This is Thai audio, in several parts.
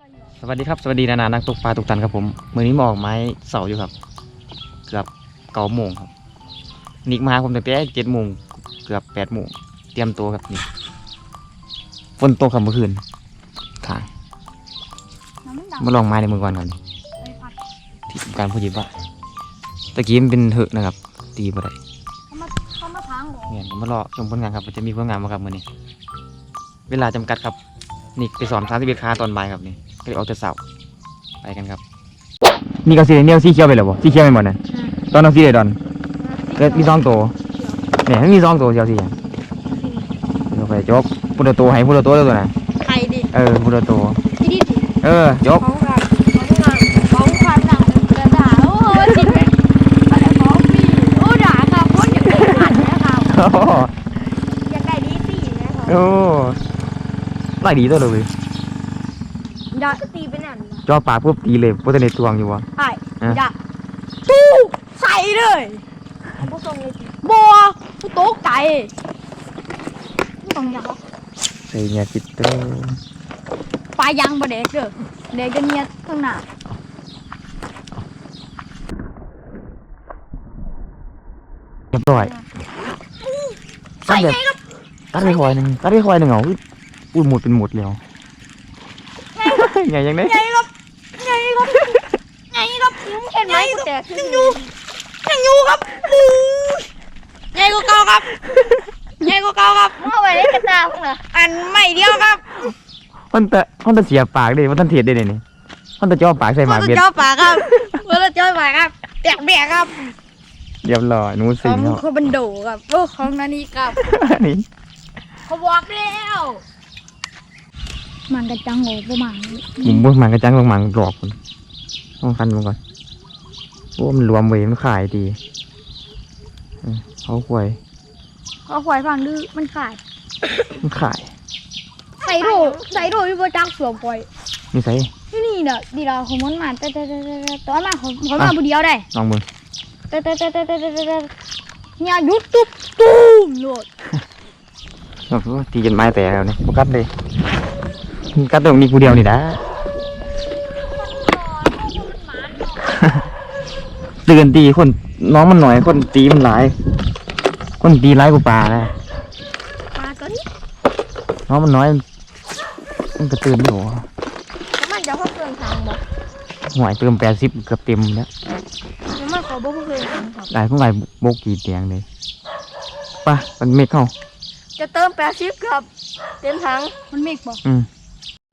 สวัสดีครับสวัสดีนานานักตกปลาตกตันครับผมมือนี้มาออกไม้เสาอยู่ครับ เกือบเก้าโมงครับ นิกมาหาผมตั้งแต่เจ็ดโมงเกือบแปดโมงเตรียมตัวครับนี่ฝนตกครับเมื่อคืนค่ะน้ำมันดังมาลองไม้ในมือก่อนก่อนนี่ไปพัดที่การพูดยิบว่าตะกี้มันเป็นเหอะนะครับ ตีบ่ได้เขามาเขามาทางหรอเนี่ยผมมารอชมผลงานครับว่าจะมีผลงานมาครับมือนี้ เวลาจำกัดครับนี่ไปสอนสามสิบเอ็ดคาตอนบ่ายครับนี่ ก็เลยออกจะเสาร์ไปกันครับ นี่ก็สีเหนียวสีเขียวไปแล้วบ่สีเขียวไปหมดนะตอนน้องสีเดดอนเกิดมีสองตัวเนี่ยมันมีสองตัวเดียวสิอย่างเดี๋ยวไปจบพุทธตัวให้พุทธตัวแล้วตัวน่ะใครดิเออพุทธตัวที่ดิเออจบเขาแบบเขาแบบเขาความหนังกระด่าโอ้โหจิตเลยอะไรของพี่โอ้ด่าครับคนอยากได้ขันนะครับโอ้โหอยากได้ดีสี่นะครับโอ้ไล่ดีตัวเลยเว้ย ด่าตีเป็นอันจ่อปากปุ๊บตีเลยพุทธเนตตวงอยู่วะไอ้อะด่าตู้ใส่เลยบัวกูโต๊ะไก่ต้องอยากใส่เนี่ยจิตเตอร์ปลายังบ่เด็กเด้อเด็กกันเนี่ยข้างหน้าเรียบร้อยตัดแบบตัดไปคอยหนึ่งตัดไปคอยหนึ่งเหรออุ้ยหมดเป็นหมดแล้ว ไงยังไงไงครับไงครับไงครับเห็นไหมกูแตกยังอยู่ยังอยู่ครับไงกูเก่าครับไงกูเก่าครับเอาไว้เล่นกระตาพวกน่ะอันใหม่เดียวครับมันแต่มันแต่เสียปากเลยมันทันเทียดได้เลยนี่มันแต่จ่อปากใส่หมากเมื่เบ็อดเจ้าป่าครับเมื่อเจ้าป่าครับแตกแบกครับเรียบร้อยหนูขสิองงแล้วคือบันโดครับโอ้ของนันนี่ครับนี่เขาบอกแล้ว มันกระจังโง่ประมาณนี้ผมบ่มันกระจังบางมันหลอกคนต้องคันมันก่อนโอ้มันรวมเว้ยมันขายดีเออเขาควยเขาควายฟังดื้อมันขาย มันขายใส่โดใส่โดอยู่บนจักสวมปล่อยนี่ใส่ที่นี่เด้อดีเราของมันมาแต่แต่แต่แต่ตอนมาของของมาบุเดียวได้ลองมือแต่แต่แต่แต่แต่แต่แต่เนี่ยหยุดตุ๊บตุ้มโหลดแบบว่าตีจนไม้แตกแล้วเนี่ยโฟกัสเลย กัดตรงนี้กูเดียวนี่นะเตือนตีคนน้องมันหน่อยคนตีมันหลาย คนตีร้ายกว่าป่านะปลาตัวนี้น้องมันน้อยมันก็ตื่นอยู่มันจะเข้าเครื่องทางบ่หวยเติมแปดสิบเกือบเต็มแล้วมันขอบ่เครื่องทางครับได้พวกไรโบกกี่เตียงเลยไป่ะมันเมฆเข้าจะเติมแปดสิบครับ เต็มถังมันเมกบ่อืม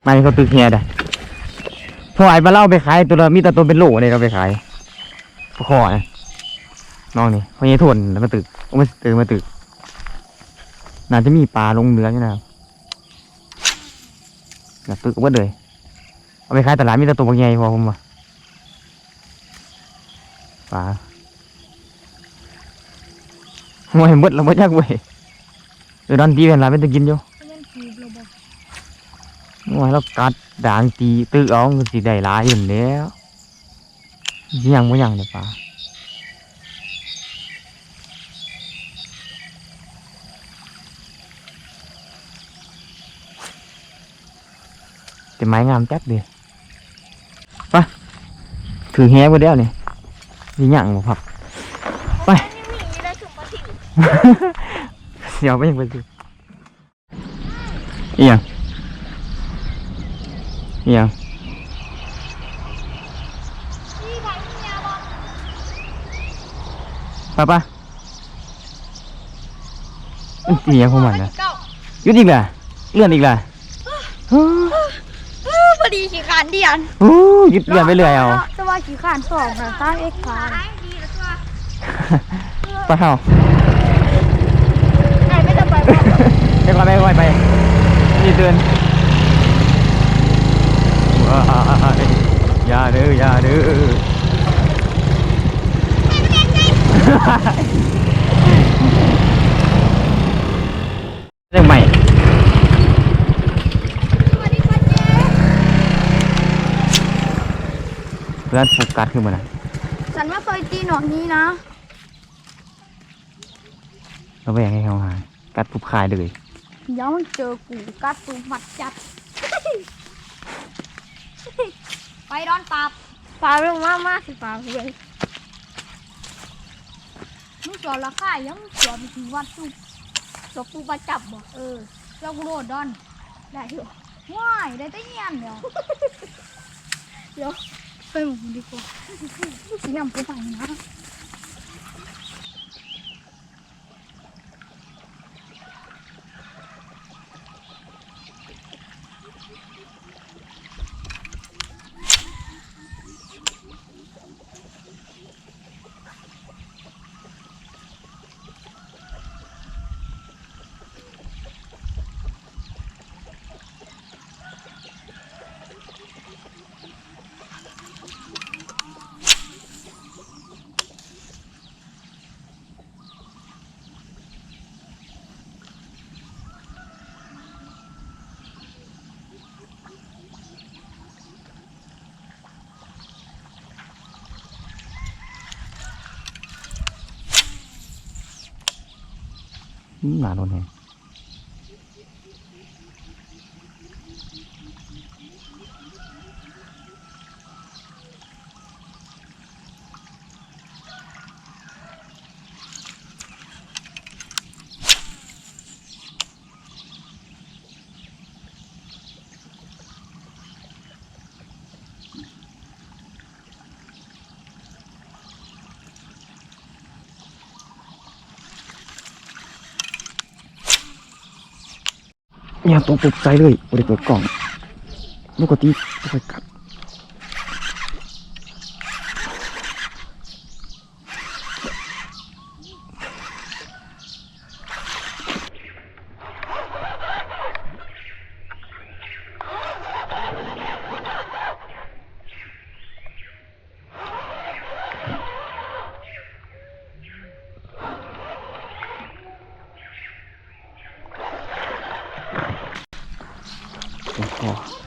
มาเขาตึกเฮียได้พอไอ้ปลาเล่าไปขายตัวละมีแต่ตัวเป็นโหลเนี่ยเราไปขายพอคอนะน้องนี่พอเยทนแล้วมาตึกเอามาตึกมาตึกน่าจะมีปลาลงเนื้ออยู่นะครับน่ะตึกก็เบิดเลยเอาไปขายตลาดมีแต่ตัวบางใหญ่พอผมว่าปลาโอ้ยหมดแล้วหมดยากเว้ยเดี๋ยวดอนตีเป็นไรไม่ต้องกินอยู่ โอ้ยแล้วกัดด่างตีตื้อเอาก็สิได้หลายอยู่แล้วยังไม่ยังเลยป่าแต่ไม้งามจัดเลยไปถือแฮไว้แล้วนี่ยิงยังบ่ครับไปยังมีได้ถึงมาถึงเดี๋ยวไปยังไปสิอีหยังอีห ยังนี่ใครมียาบ่ไปปะมันเสียงของมันนะเก้าหยุดอีกล่ะเลื่อนอีกล่ะฮู้พอดีขี่ขานเดียนฮู้หยุดเลื่อนไปเรื่อยเอาจะว่าขี่ขานสองค่ะสร้างเอ็กซ์ขานไปเฮาไหนไม่จะไปบ่ไปก่อนไปก่อนไปนี่เตือนว้าย อย่าเด้ออย่าเด้อเรื่องใหม่เจ๊เพื่อนโฟกัสขึ้นมานะฉันว่เคยตีหนอกนี้นะเราไปยังให้เขาหากัดปุบคายเลยเดี๋ยวมันเจอกูกัดตูหมัดจัด ไปดอนปราบปราบเรื่องมากมากสิปราบเลยมึงสอนราคายังมึงสอนไปถึงวัดสุสอบปูประจับบ่เออเจ้ากูโดดดอนได้อยู่ว้ายได้แต่เงียนเดี๋ยวเดี๋ยวไปหมูดีกว่าสีน้ำกูไปนะ อืมหน เนี่ยตกตกใจเลยบริเปิดกล่องปกติไม่ค่อยกัดโอ้โห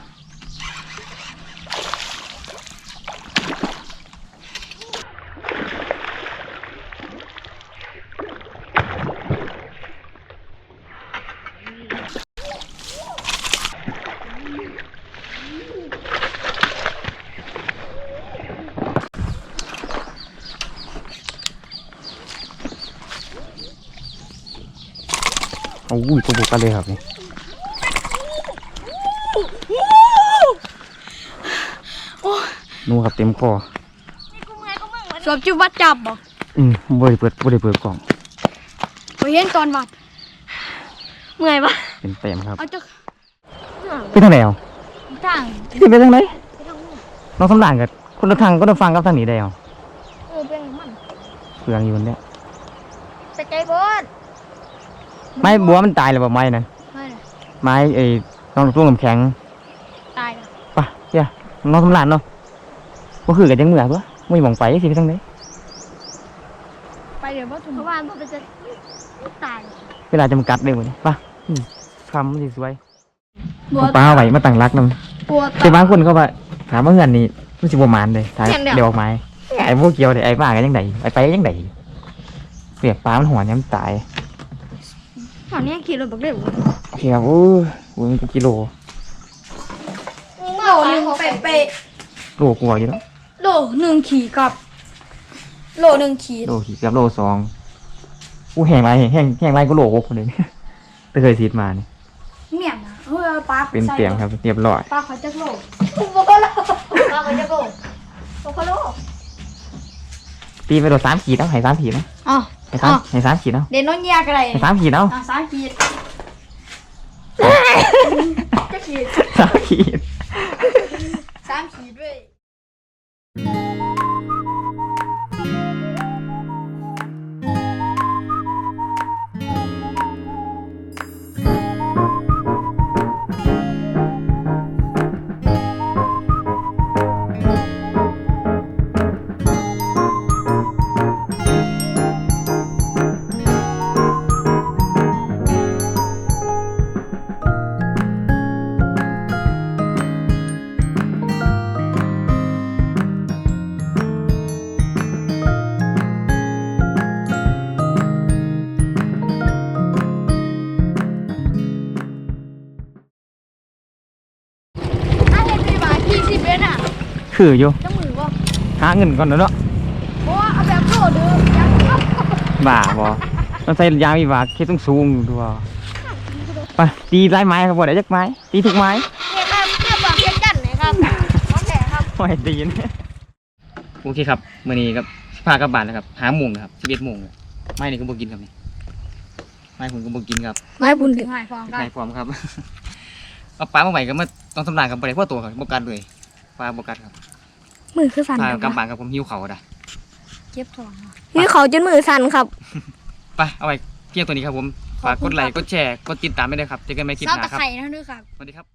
โอ้ยตัวบุกกันเลยครับนี่นูครับเต็มคอสอบจุบัดจับบ่อืมบริเปิดบริเปิดกล่องไปเห็นตอนวัดเมื่อยปะเป็นเต็มครับเอาจะไปทางไหนเอาทางที่ไปทางไหนไปทางนู้นน้องสำรานกับคนละทางก็ต้องฟังกับทางนี้ได้เอาเออเป็นมันเปลืองอยู่เนี่ยแต่ใจเบิด ไม้บัวมันตายแล้วบ่ไม้นั้นไม่เลยไม้ไอ้น้องตัวน้ำแข็งตายแล้วปะเดี๋ยวน้องสำรานเนาะก็คือกันจังเหมือปะไม่มองไปสิไปทางไหนไปเดี๋ยวพ่อถึงเพราะว่าพ่อไปจะตายเวลาจำกัดเลยวันนี้ปะอืมคำมันสิสวยบัวเอาปลาเอาไว้มาตั้งรักนำบัวแต่บางคนก็ว่าถามว่าเงินนี่มันสิบ่มานเลยถ่ายเห็นเดี๋ยวเดี๋ยวออกไม้ไอ้พวกเกี่ยวเดี๋ยวไอ้ป้ากันยังไงไอ้ไปยังไงเปียกปลามันหัวย้ำตาย ตอนนี้ขี่รถบักเร็วเพียโอ้ยโอ้ยมันเป็นกิโลโลหนึ่งเป๊ะโลกลัวอยู่แล้วโลหนึ่งขี่กับโลหนึ่งขี่โลขี่เกือบโลสองอู้แห้งไรแห้งแห้งไรก็โลหกคนเลยไม่เคยซีดมานี่เมี่ยงนะเออปลาเป็นเตียงครับเรียบร้อยปลาเขาจะโลโบโกโลปลาเขาจะโลโบโกโลตีไปโดนสามขีดแล้วให้สามขีดนะอ๋อ ให้สามให้สามขีดแล้วเดนนนยากอะไรให้สามขีดแล้วอะสามขีดจะขีดสามขีด สามขีดด้วย คืออยู่จังมือบ่หาเงินก่อนเนาะเพราะว่าเอาแบบโลดเด้อยังครับบ่าบ่ต้องใช้ยาวิวากเคสต้องสูงดูว่าไปตีไล่ไม้ครับบ่ได้จักไม้ตีทุกไม้เนี่ยครับเนี่ยบอกเพียงกันนะครับน้องแก่ครับไม่ตีนโอเคครับมื้อนี้ครับพากลับบ้านแล้วครับหาโมงนะครับ11โมงแล้วไม้นี่ก็บ่กินครับนี่ไม้ผมก็บ่กินครับไม่บุญถึงหายฟองกันไม้พร้อมครับเอาปลามาใหม่ก็มาต้องสำรานกับบ่ได้เพราะตัวครับบ่กัดเลยปลาบ่กัดครับ มือคือสั่นพากลับบ้านครับผมหิวข้าวดะเจ็บท้องนี่เขาจนมือสั่นครับ ไปเอาไว้เพียงตัวนี้ครับผมฝากกดไลค์กดแชร์กดติดตามไม่ได้วยครับเจอกันใหม่คลิปเศร้าหน้าตะครับไคร่นะด้วยครับ สวัสดีครับ